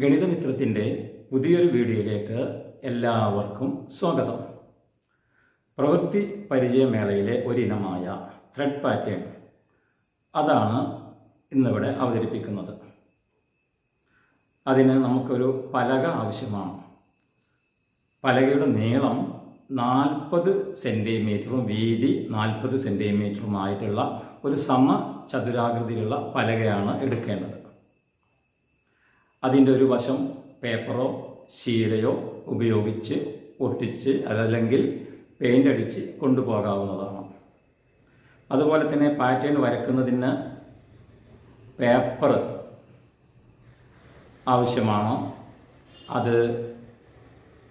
ഗണിതമിത്രത്തിന്റെ പുതിയൊരു വീഡിയോയിലേക്ക് എല്ലാവർക്കും സ്വാഗതം. പ്രവൃത്തി പരിചയമേളയിലെ ഒരിനമായ ത്രെഡ് പാറ്റേൺ അതാണ് ഇന്നിവിടെ അവതരിപ്പിക്കുന്നത്. അതിന് നമുക്കൊരു പലക ആവശ്യമാണ്. പലകയുടെ നീളം നാൽപ്പത് സെന്റിമീറ്ററും വീതി നാൽപ്പത് സെന്റിമീറ്ററുമായിട്ടുള്ള ഒരു സമ ചതുരാകൃതിയിലുള്ള പലകയാണ് എടുക്കേണ്ടത്. അതിന്റെ ഒരു വശം പേപ്പറോ ശീലയോ ഉപയോഗിച്ച് ഒട്ടിച്ച് അതല്ലെങ്കിൽ പെയിന്റ് അടിച്ച് കൊണ്ടുപോകാവുന്നതാണ്. അതുപോലെ തന്നെ പാറ്റേൺ വരക്കുന്നതിന് പേപ്പർ ആവശ്യമാണ്. അത്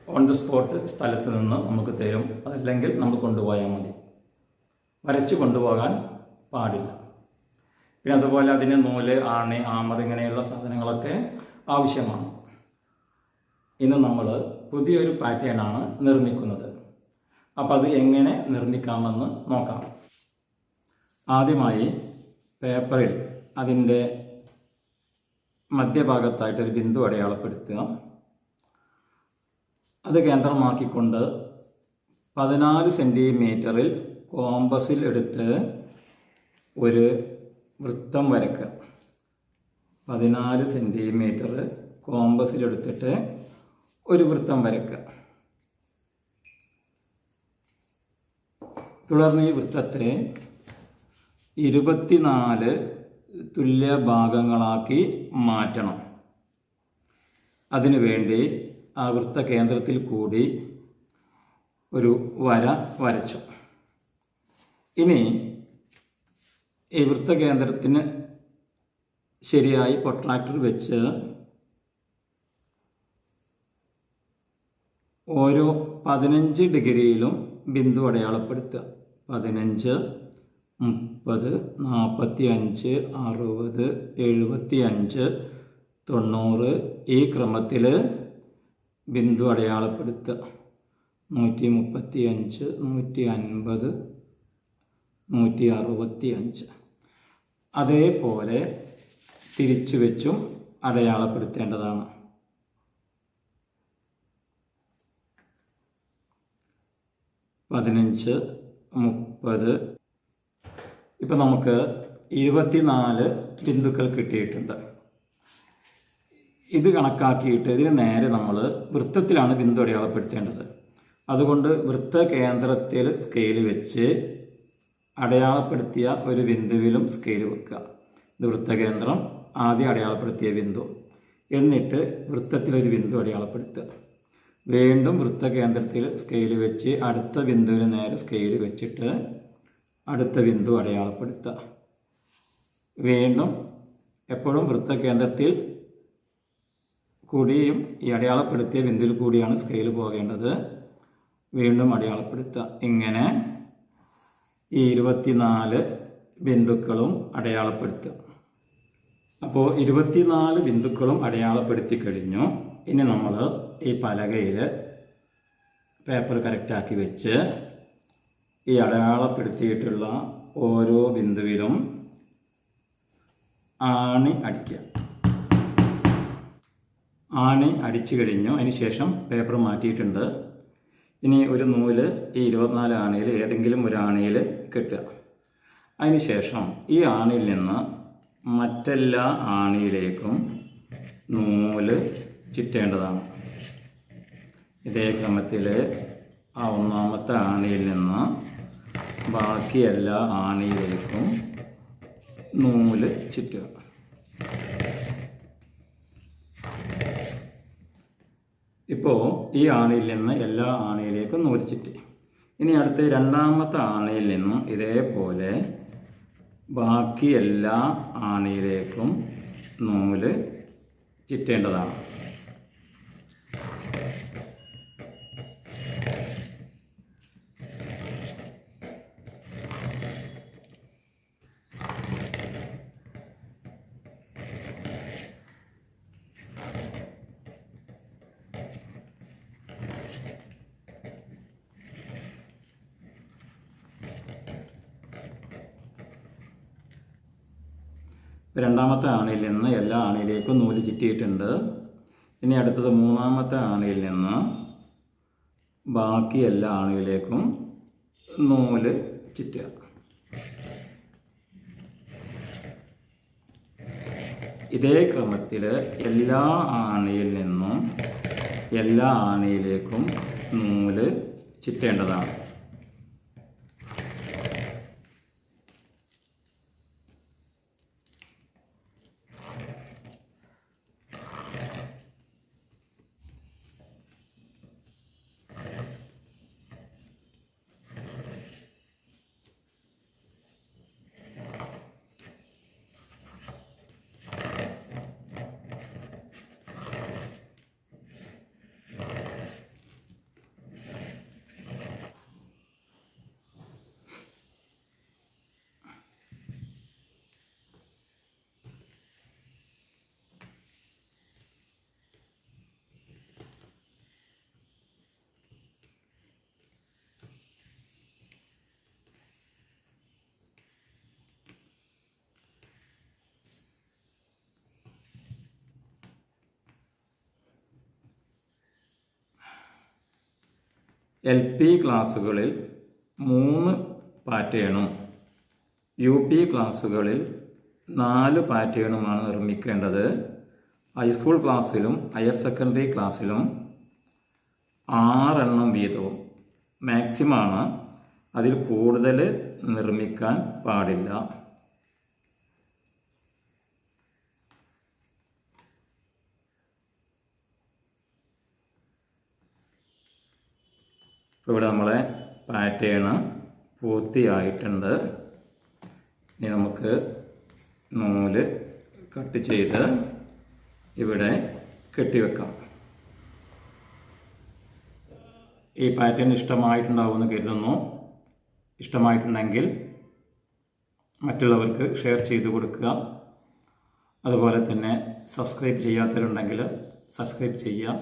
ഓൺ ദി സ്പോട്ട് സ്ഥലത്ത് നിന്ന് നമുക്ക് തരും. അതല്ലെങ്കിൽ നമ്മൾ കൊണ്ടുപോയാൽ മതി. വരച്ച് കൊണ്ടുപോകാൻ പാടില്ല. പിന്നെ അതുപോലെ അതിന് നൂൽ ആണി ആമർ ഇങ്ങനെയുള്ള സാധനങ്ങളൊക്കെ ആവശ്യമാണ്. ഇന്ന് നമ്മൾ പുതിയൊരു പാറ്റേണാണ് നിർമ്മിക്കുന്നത്. അപ്പോൾ അത് എങ്ങനെ നിർമ്മിക്കാമെന്ന് നോക്കാം. ആദ്യമായി പേപ്പറിൽ അതിന്റെ മധ്യഭാഗത്തായിട്ടൊരു ബിന്ദു അടയാളപ്പെടുത്തുക. അത് കേന്ദ്രമാക്കിക്കൊണ്ട് പതിനാല് സെന്റിമീറ്ററിൽ കോമ്പസിൽ എടുത്ത് ഒരു വൃത്തം വരയ്ക്കുക. പതിനാല് സെന്റിമീറ്റർ കോമ്പസിലെടുത്തിട്ട് ഒരു വൃത്തം വരയ്ക്കുക. തുടർന്ന് ഈ വൃത്തത്തെ ഇരുപത്തിനാല് തുല്യ ഭാഗങ്ങളാക്കി മാറ്റണം. അതിനുവേണ്ടി ആ വൃത്ത കേന്ദ്രത്തിൽ കൂടി ഒരു വര വരച്ചു. ഇനി ഈ വൃത്തകേന്ദ്രത്തിന് ശരിയായി പൊട്രാക്ടർ വെച്ച് ഓരോ പതിനഞ്ച് ഡിഗ്രിയിലും ബിന്ദു അടയാളപ്പെടുത്തുക. പതിനഞ്ച് മുപ്പത് നാൽപ്പത്തി അഞ്ച് അറുപത് എഴുപത്തി അഞ്ച് തൊണ്ണൂറ് ഈ ക്രമത്തിൽ ബിന്ദു അടയാളപ്പെടുത്തുക. നൂറ്റി മുപ്പത്തി അഞ്ച് നൂറ്റി അൻപത് നൂറ്റി അറുപത്തി അഞ്ച് അതേപോലെ തിരിച്ചു വെച്ചും അടയാളപ്പെടുത്തേണ്ടതാണ്. പതിനഞ്ച് മുപ്പത്. ഇപ്പം നമുക്ക് ഇരുപത്തിനാല് ബിന്ദുക്കൾ കിട്ടിയിട്ടുണ്ട്. ഇത് കണക്കാക്കിയിട്ട് ഇതിന് നേരെ നമ്മൾ വൃത്തത്തിലാണ് ബിന്ദു അടയാളപ്പെടുത്തേണ്ടത്. അതുകൊണ്ട് വൃത്ത കേന്ദ്രത്തിൽ സ്കെയിൽ വെച്ച് അടയാളപ്പെടുത്തിയ ഒരു ബിന്ദുവിലും സ്കെയിൽ വെക്കുക. ഇത് വൃത്തകേന്ദ്രം ആദ്യം അടയാളപ്പെടുത്തിയ ബിന്ദു. എന്നിട്ട് വൃത്തത്തിലൊരു ബിന്ദു അടയാളപ്പെടുത്തുക. വീണ്ടും വൃത്തകേന്ദ്രത്തിൽ സ്കെയിൽ വെച്ച് അടുത്ത ബിന്ദുവിന് നേരെ സ്കെയിൽ വെച്ചിട്ട് അടുത്ത ബിന്ദു അടയാളപ്പെടുത്തുക. വീണ്ടും എപ്പോഴും വൃത്തകേന്ദ്രത്തിൽ കൂടിയും ഈ അടയാളപ്പെടുത്തിയ ബിന്ദുവിൽ കൂടിയാണ് സ്കെയിൽ പോകേണ്ടത്. വീണ്ടും അടയാളപ്പെടുത്തുക. ഇങ്ങനെ ഈ ഇരുപത്തിനാല് ബിന്ദുക്കളും അടയാളപ്പെടുത്തുക. അപ്പോൾ ഇരുപത്തിനാല് ബിന്ദുക്കളും അടയാളപ്പെടുത്തി കഴിഞ്ഞു. ഇനി നമ്മൾ ഈ പലകയിൽ പേപ്പർ കറക്റ്റാക്കി വെച്ച് ഈ അടയാളപ്പെടുത്തിയിട്ടുള്ള ഓരോ ബിന്ദുവിലും ആണി അടിക്കുക. ആണി അടിച്ചു കഴിഞ്ഞു. അതിന് ശേഷം പേപ്പർ മാറ്റിയിട്ടുണ്ട്. ഇനി ഒരു നൂൽ ഈ ഇരുപത്തിനാല് ആണിയിൽ ഏതെങ്കിലും ഒരു ആണിയിൽ കെട്ടുക. അതിന് ശേഷം ഈ ആണിയിൽ നിന്ന് മറ്റെല്ലാ ആണിയിലേക്കും നൂൽ ചുറ്റേണ്ടതാണ്. ഇതേ ക്രമത്തിൽ ആ ഒന്നാമത്തെ ആണിയിൽ നിന്ന് ബാക്കി എല്ലാ ആണിയിലേക്കും നൂൽ ചുറ്റുക. ഇപ്പോൾ ഈ ആണിയിൽ നിന്ന് എല്ലാ ആണിയിലേക്കും നൂൽ ചുറ്റി. ഇനി അടുത്ത രണ്ടാമത്തെ ആണിയിൽ നിന്നും ഇതേപോലെ ബാക്കി എല്ലാ ആണിയിലേക്കും നൂൽ ചുറ്റേണ്ടതാണ്. രണ്ടാമത്തെ ആണിയിൽ നിന്ന് എല്ലാ ആണിയിലേക്കും നൂൽ ചുറ്റിയിട്ടുണ്ട്. ഇനി അടുത്തത് മൂന്നാമത്തെ ആണിയിൽ നിന്ന് ബാക്കി എല്ലാ ആണിയിലേക്കും നൂൽ ചുറ്റുക. ഇതേ ക്രമത്തിൽ എല്ലാ ആണിയിൽ നിന്നും എല്ലാ ആണിയിലേക്കും നൂൽ ചുറ്റേണ്ടതാണ്. എൽ പി ക്ലാസ്സുകളിൽ മൂന്ന് പാറ്റേണും യു പി ക്ലാസ്സുകളിൽ നാല് പാറ്റേണുമാണ് നിർമ്മിക്കേണ്ടത്. ഹൈസ്കൂൾ ക്ലാസ്സിലും ഹയർ സെക്കൻഡറി ക്ലാസ്സിലും ആറെണ്ണം വീതവും മാക്സിമാണ് അതിൽ കൂടുതൽ നിർമ്മിക്കാൻ പാടില്ല. ഇപ്പോൾ ഇവിടെ നമ്മളെ പാറ്റേൺ പൂർത്തിയായിട്ടുണ്ട്. ഇനി നമുക്ക് നൂൽ കട്ട് ചെയ്ത് ഇവിടെ കെട്ടിവെക്കാം. ഈ പാറ്റേൺ ഇഷ്ടമായിട്ടുണ്ടാവുമെന്ന് കരുതുന്നു. ഇഷ്ടമായിട്ടുണ്ടെങ്കിൽ മറ്റുള്ളവർക്ക് ഷെയർ ചെയ്ത് കൊടുക്കുക. അതുപോലെ തന്നെ സബ്സ്ക്രൈബ് ചെയ്യാത്തവരുണ്ടെങ്കിൽ സബ്സ്ക്രൈബ് ചെയ്യുക.